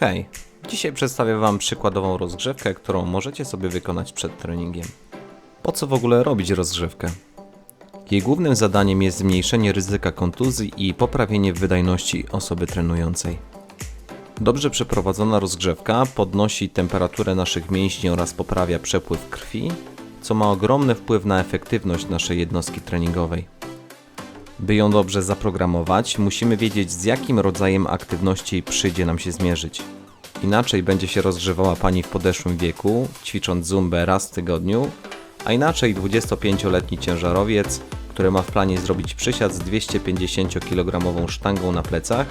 Hej, dzisiaj przedstawię Wam przykładową rozgrzewkę, którą możecie sobie wykonać przed treningiem. Po co w ogóle robić rozgrzewkę? Jej głównym zadaniem jest zmniejszenie ryzyka kontuzji i poprawienie wydajności osoby trenującej. Dobrze przeprowadzona rozgrzewka podnosi temperaturę naszych mięśni oraz poprawia przepływ krwi, co ma ogromny wpływ na efektywność naszej jednostki treningowej. By ją dobrze zaprogramować, musimy wiedzieć z jakim rodzajem aktywności przyjdzie nam się zmierzyć. Inaczej będzie się rozgrzewała Pani w podeszłym wieku, ćwicząc zumbę raz w tygodniu, a inaczej 25-letni ciężarowiec, który ma w planie zrobić przysiad z 250 kg sztangą na plecach,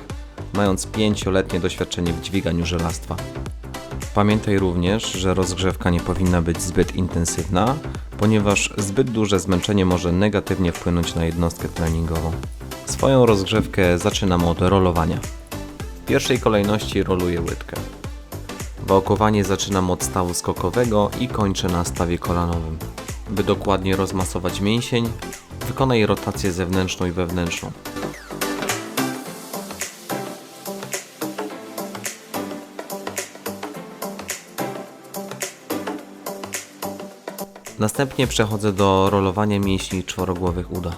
mając 5-letnie doświadczenie w dźwiganiu żelastwa. Pamiętaj również, że rozgrzewka nie powinna być zbyt intensywna, ponieważ zbyt duże zmęczenie może negatywnie wpłynąć na jednostkę treningową. Swoją rozgrzewkę zaczynam od rolowania. W pierwszej kolejności roluję łydkę. Wałkowanie zaczynam od stawu skokowego i kończę na stawie kolanowym. By dokładnie rozmasować mięsień, wykonaj rotację zewnętrzną i wewnętrzną. Następnie przechodzę do rolowania mięśni czworogłowych uda.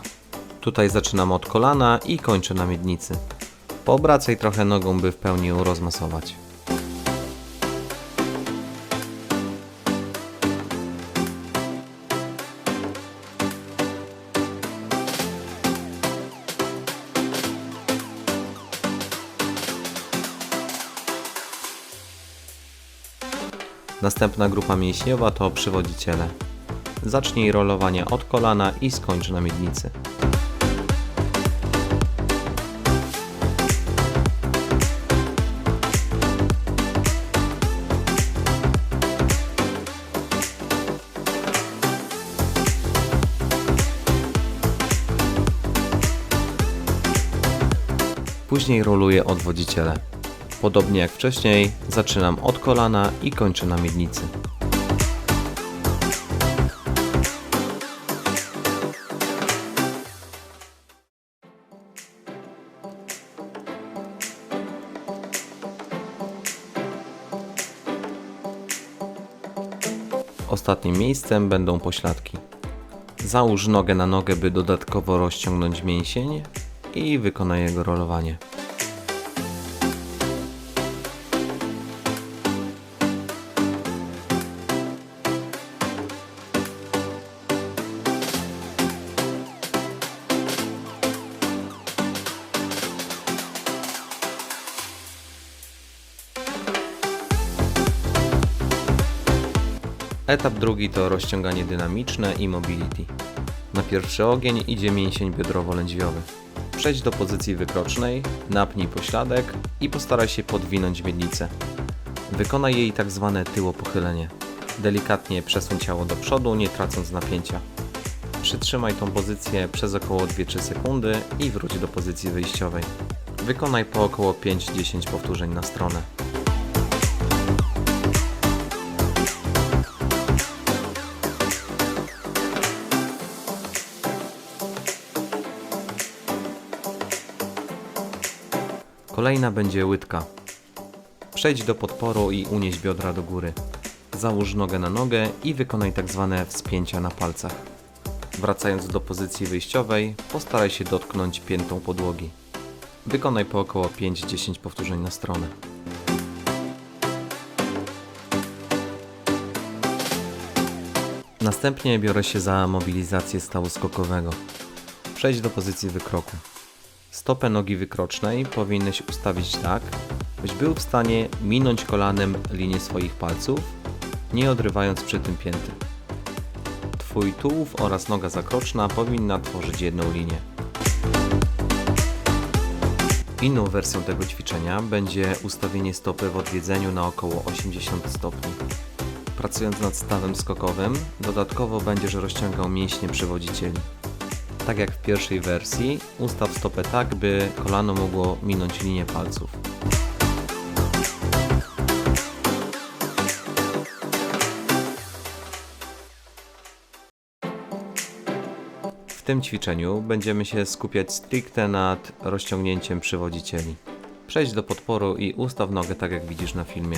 Tutaj zaczynam od kolana i kończę na miednicy. Poobracaj trochę nogą, by w pełni ją rozmasować. Następna grupa mięśniowa to przywodziciele. Zacznij rolowanie od kolana i skończ na miednicy. Później roluję odwodziciele. Podobnie jak wcześniej, zaczynam od kolana i kończę na miednicy. Ostatnim miejscem będą pośladki. Załóż nogę na nogę, by dodatkowo rozciągnąć mięsień i wykonaj jego rolowanie. Etap drugi to rozciąganie dynamiczne i mobility. Na pierwszy ogień idzie mięsień biodrowo-lędźwiowy. Przejdź do pozycji wykrocznej, napnij pośladek i postaraj się podwinąć miednicę. Wykonaj jej tak zwane tyłopochylenie. Delikatnie przesuń ciało do przodu, nie tracąc napięcia. Przytrzymaj tą pozycję przez około 2-3 sekundy i wróć do pozycji wyjściowej. Wykonaj po około 5-10 powtórzeń na stronę. Kolejna będzie łydka. Przejdź do podporu i unieś biodra do góry. Załóż nogę na nogę i wykonaj tak zwane wspięcia na palcach. Wracając do pozycji wyjściowej, postaraj się dotknąć piętą podłogi. Wykonaj po około 5-10 powtórzeń na stronę. Następnie biorę się za mobilizację stawu skokowego. Przejdź do pozycji wykroku. Stopę nogi wykrocznej powinieneś ustawić tak, byś był w stanie minąć kolanem linię swoich palców, nie odrywając przy tym pięty. Twój tułów oraz noga zakroczna powinna tworzyć jedną linię. Inną wersją tego ćwiczenia będzie ustawienie stopy w odwiedzeniu na około 80 stopni. Pracując nad stawem skokowym, dodatkowo będziesz rozciągał mięśnie przywodzicieli. Tak jak w pierwszej wersji, ustaw stopę tak, by kolano mogło minąć linię palców. W tym ćwiczeniu będziemy się skupiać stricte nad rozciągnięciem przywodzicieli. Przejdź do podporu i ustaw nogę tak jak widzisz na filmie.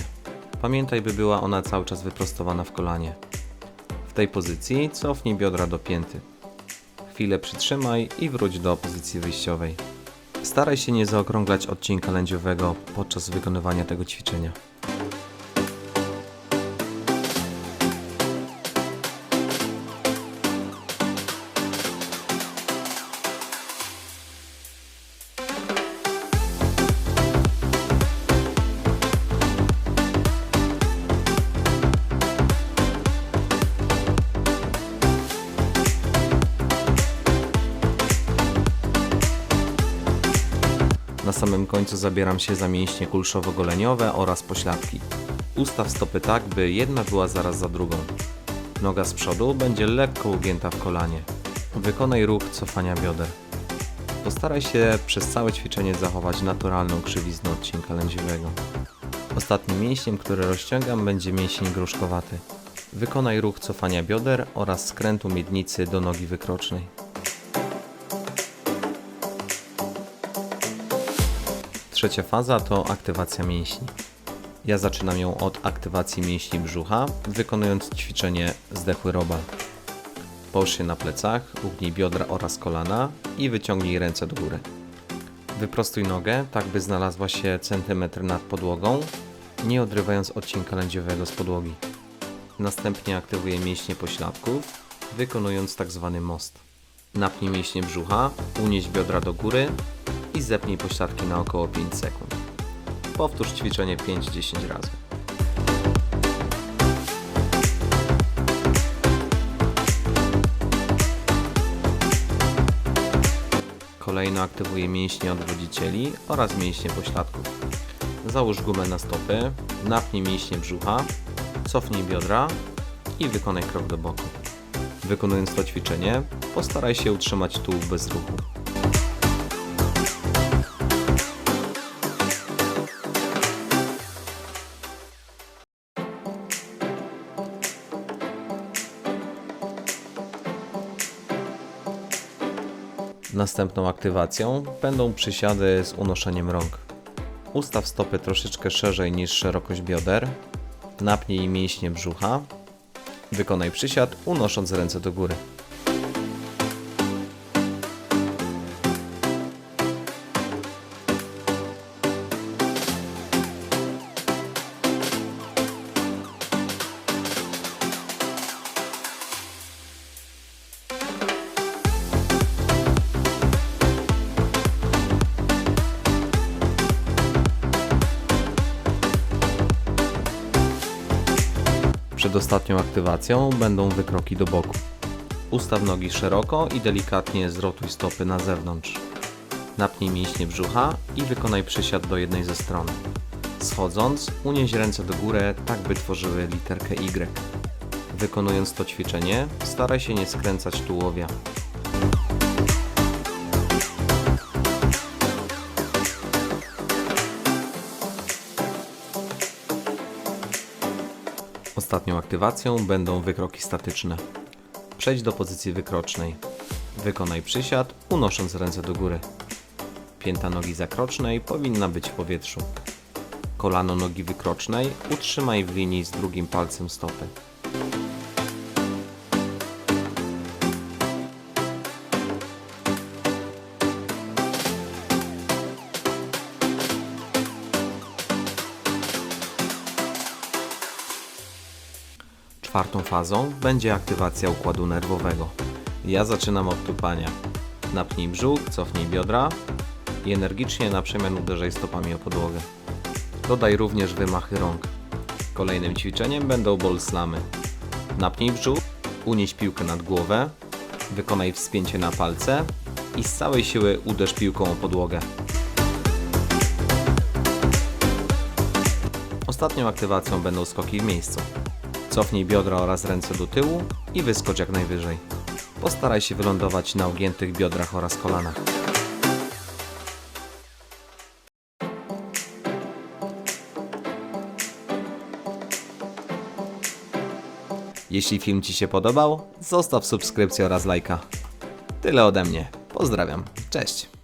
Pamiętaj, by była ona cały czas wyprostowana w kolanie. W tej pozycji cofnij biodra do pięty. Chwilę przytrzymaj i wróć do pozycji wyjściowej. Staraj się nie zaokrąglać odcinka lędziowego podczas wykonywania tego ćwiczenia. Na samym końcu zabieram się za mięśnie kulszowo-goleniowe oraz pośladki. Ustaw stopy tak, by jedna była zaraz za drugą. Noga z przodu będzie lekko ugięta w kolanie. Wykonaj ruch cofania bioder. Postaraj się przez całe ćwiczenie zachować naturalną krzywiznę odcinka lędziowego. Ostatnim mięśniem, który rozciągam, będzie mięsień gruszkowaty. Wykonaj ruch cofania bioder oraz skrętu miednicy do nogi wykrocznej. Trzecia faza to aktywacja mięśni. Ja zaczynam ją od aktywacji mięśni brzucha, wykonując ćwiczenie zdechły robal. Połóż się na plecach, ugnij biodra oraz kolana i wyciągnij ręce do góry. Wyprostuj nogę, tak by znalazła się centymetr nad podłogą, nie odrywając odcinka lędziowego z podłogi. Następnie aktywuję mięśnie pośladków, wykonując tak zwany most. Napnij mięśnie brzucha, unieś biodra do góry i zepnij pośladki na około 5 sekund. Powtórz ćwiczenie 5-10 razy. Kolejno aktywuję mięśnie odwodzicieli oraz mięśnie pośladków. Załóż gumę na stopy, napnij mięśnie brzucha, cofnij biodra i wykonaj krok do boku. Wykonując to ćwiczenie, postaraj się utrzymać tułów bez ruchu. Następną aktywacją będą przysiady z unoszeniem rąk. Ustaw stopy troszeczkę szerzej niż szerokość bioder, napnij mięśnie brzucha, wykonaj przysiad unosząc ręce do góry. Ostatnią aktywacją będą wykroki do boku. Ustaw nogi szeroko i delikatnie zrotuj stopy na zewnątrz. Napnij mięśnie brzucha i wykonaj przysiad do jednej ze stron. Schodząc, unieś ręce do góry, tak by tworzyły literkę Y. Wykonując to ćwiczenie, staraj się nie skręcać tułowia. Ostatnią aktywacją będą wykroki statyczne. Przejdź do pozycji wykrocznej. Wykonaj przysiad, unosząc ręce do góry. Pięta nogi zakrocznej powinna być w powietrzu. Kolano nogi wykrocznej utrzymaj w linii z drugim palcem stopy. Czwartą fazą będzie aktywacja układu nerwowego. Ja zaczynam od tupania. Napnij brzuch, cofnij biodra i energicznie na przemian uderzaj stopami o podłogę. Dodaj również wymachy rąk. Kolejnym ćwiczeniem będą ball slamy. Napnij brzuch, unieś piłkę nad głowę, wykonaj wspięcie na palce i z całej siły uderz piłką o podłogę. Ostatnią aktywacją będą skoki w miejscu. Cofnij biodra oraz ręce do tyłu i wyskocz jak najwyżej. Postaraj się wylądować na ugiętych biodrach oraz kolanach. Jeśli film Ci się podobał, zostaw subskrypcję oraz lajka. Tyle ode mnie. Pozdrawiam. Cześć.